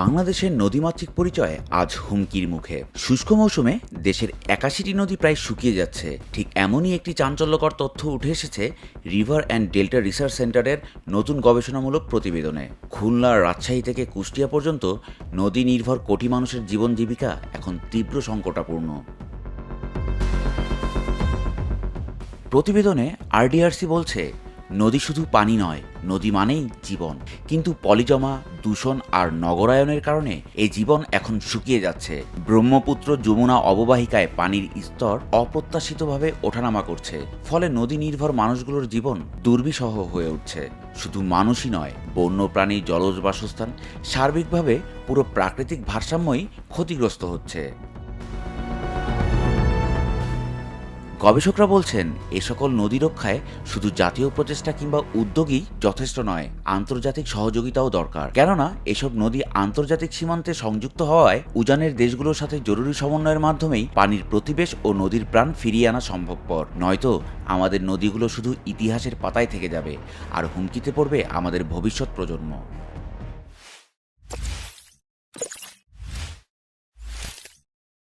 বাংলাদেশের নদীমাতৃক পরিচয় আজ হুমকির মুখে। শুষ্ক মৌসুমে দেশের একাশিটি নদী প্রায় শুকিয়ে যাচ্ছে। ঠিক এমনই একটি চাঞ্চল্যকর তথ্য উঠে এসেছে রিভার অ্যান্ড ডেল্টা রিসার্চ সেন্টারের নতুন গবেষণামূলক প্রতিবেদনে। খুলনার রাজশাহী থেকে কুষ্টিয়া পর্যন্ত নদী নির্ভর কোটি মানুষের জীবন জীবিকা এখন তীব্র সংকটাপূর্ণ। প্রতিবেদনে আরডিআরসি বলছে নদী শুধু পানি নয়, নদী মানেই জীবন। কিন্তু পলিজমা, দূষণ আর নগরায়নের কারণে এই জীবন এখন শুকিয়ে যাচ্ছে। ব্রহ্মপুত্র যমুনা অববাহিকায় পানির স্তর অপ্রত্যাশিতভাবে ওঠানামা করছে। ফলে নদী নির্ভর মানুষগুলোর জীবন দুর্বিষহ হয়ে উঠছে। শুধু মানুষই নয় বন্য প্রাণী জলজ বাসস্থান, সার্বিকভাবে পুরো প্রাকৃতিক ভারসাম্যই ক্ষতিগ্রস্ত হচ্ছে। গবেষকরা বলছেন, এ সকল নদী রক্ষায় শুধু জাতীয় প্রচেষ্টা কিংবা উদ্যোগই যথেষ্ট নয়, আন্তর্জাতিক সহযোগিতাও দরকার। কেননা, এসব নদী আন্তর্জাতিক সীমান্তে সংযুক্ত হওয়ায় উজানের দেশগুলোর সাথে জরুরি সমন্বয়ের মাধ্যমেই পানির প্রতিবেশ ও নদীর প্রাণ ফিরিয়ে আনা সম্ভবপর। নয়তো আমাদের নদীগুলো শুধু ইতিহাসের পাতায় থেকে যাবে, আর হুমকিতে পড়বে আমাদের ভবিষ্যৎ প্রজন্ম।